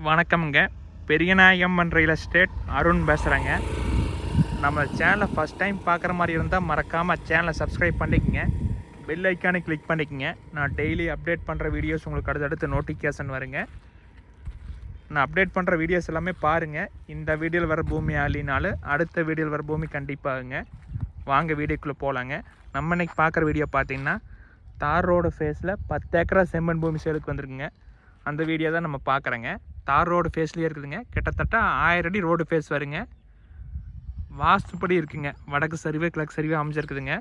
வணக்கம்ங்க. Periyanayagamman real estate Arun பேசுகிறேங்க நம்ம சேனலை ஃபஸ்ட் டைம் பார்க்குற மாதிரி இருந்தால் மறக்காமல் சேனலை சப்ஸ்கிரைப் பண்ணிக்கோங்க. பெல் ஐக்கானை கிளிக் பண்ணிக்கோங்க. நான் டெய்லி அப்டேட் பண்ணுற வீடியோஸ் உங்களுக்கு அடுத்தடுத்து நோட்டிஃபிகேஷன் வருங்க. நான் அப்டேட் பண்ணுற வீடியோஸ் எல்லாமே பாருங்கள் இந்த வீடியோவில் வர பூமி ஆலினாலும் அடுத்த வீடியோவில் வர பூமி கண்டிப்பாகுங்க. வாங்க வீடியோக்குள்ளே போகலாங்க நம்ம இன்றைக்கி பார்க்குற வீடியோ பார்த்தீங்கன்னா தார் ரோடு ஃபேஸில் பத்து ஏக்கரா செம்மண் பூமி சேலுக்கு வந்திருக்குங்க. அந்த வீடியோ தான் நம்ம பார்க்குறேங்க. தார் ரோடு ஃபேஸ்லேயே இருக்குதுங்க. கிட்டத்தட்ட ஆயிரம் அடி ரோடு ஃபேஸ் வருங்க. வாஸ்துப்படி இருக்குங்க. வடக்கு சரிவே கிழக்கு சரிவே அமைஞ்சிருக்குதுங்க.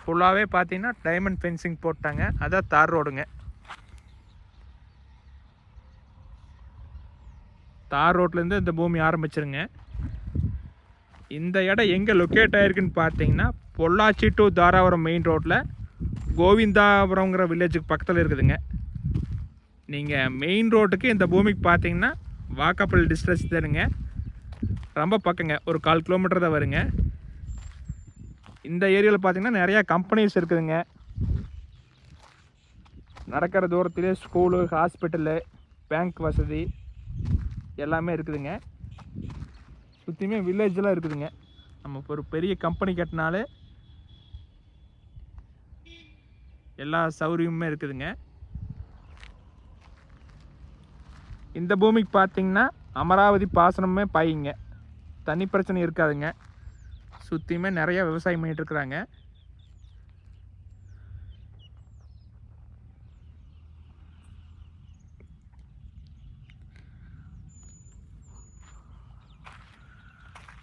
ஃபுல்லாகவே பார்த்தீங்கன்னா டைமண்ட் ஃபென்சிங் போட்டாங்க. அதான் தார் ரோடுங்க. தார் ரோட்லேருந்து இந்த பூமி ஆரம்பிச்சிருங்க. இந்த இடம் எங்கே லொக்கேட் ஆகிருக்குன்னு பார்த்தீங்கன்னா பொள்ளாச்சி டு தாராபுரம் மெயின் ரோட்டில் கோவிந்தாபுரங்கிற வில்லேஜுக்கு பக்கத்தில் இருக்குதுங்க. நீங்கள் மெயின் ரோட்டுக்கு இந்த பூமிக்கு பார்த்தீங்கன்னா வாக்கப்பிள் டிஸ்டன்ஸ் தருங்க ரொம்ப பக்கங்க. ஒரு கால் கிலோமீட்டர் தான் வருங்க. இந்த ஏரியாவில் பார்த்தீங்கன்னா நிறையா கம்பெனிஸ் இருக்குதுங்க. நடக்கிற தூரத்திலே ஸ்கூலு ஹாஸ்பிட்டலு பேங்க் வசதி எல்லாமே இருக்குதுங்க. சுற்றியுமே வில்லேஜெலாம் இருக்குதுங்க. நம்ம இப்போ ஒரு பெரிய கம்பெனி கட்டினாலே எல்லா சௌகரியமுமே இருக்குதுங்க. இந்த பூமிக்கு பார்த்தீங்கன்னா அமராவதி பாசனமே பாயிங்க. தண்ணி பிரச்சனை இருக்காதுங்க. சுற்றியுமே நிறையா விவசாயம் பண்ணிகிட்ருக்குறாங்க இருக்கிறாங்க.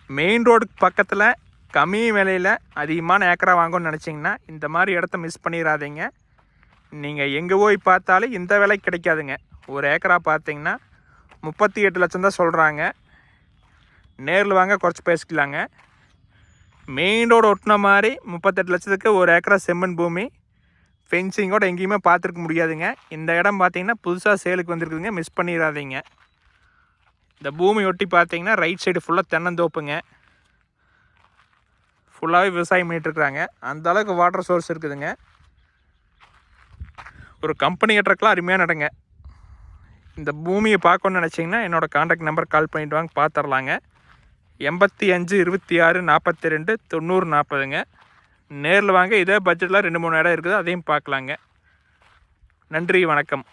மெயின் ரோடுக்கு பக்கத்தில் கம்மி விலையில் அதிகமான ஏக்கரா வாங்கணும்னு நினச்சிங்கன்னா இந்த மாதிரி இடத்த மிஸ் பண்ணிடாதீங்க நீங்கள் எங்கே போய் பார்த்தாலும் இந்த விலைக்கு கிடைக்காதுங்க. ஒரு ஏக்கரா பார்த்தீங்கன்னா முப்பத்தி எட்டு லட்சம் தான் சொல்கிறாங்க நேரில் வாங்க குறைச்சி பேசிக்கலாங்க. மெயின் ரோடு ஒட்டின மாதிரி முப்பத்தெட்டு லட்சத்துக்கு ஒரு ஏக்கரா செம்மண் பூமி. ஃபென்சிங்கோட எங்கேயுமே பார்த்துருக்க முடியாதுங்க. இந்த இடம் பார்த்தீங்கன்னா புதுசாக சேலுக்கு வந்திருக்குதுங்க. மிஸ் பண்ணிடாதீங்க. இந்த பூமி ஒட்டி பார்த்தீங்கன்னா ரைட் சைடு ஃபுல்லாக தென்னந்தோப்புங்க. ஃபுல்லாகவே விவசாயம் பண்ணிகிட்ருக்குறாங்க அந்தளவுக்கு அந்த அளவுக்கு வாட்டர் சோர்ஸ் இருக்குதுங்க. ஒரு கம்பெனி கட்டுறதுக்குலாம் அருமையாக நடங்க. இந்த பூமியை பார்க்கணுன்னு நினச்சிங்கன்னா என்னோடய காண்டாக்ட் நம்பர் கால் பண்ணிட்டு வாங்க பார்த்துடலாங்க எண்பத்தி அஞ்சு இருபத்தி ஆறு நாற்பத்தி ரெண்டு தொண்ணூறு நாற்பதுங்க நேரில் வாங்க இதே பட்ஜெட்டில் ரெண்டு மூணு இடம் இருக்குது அதையும் பார்க்கலாங்க. நன்றி வணக்கம்.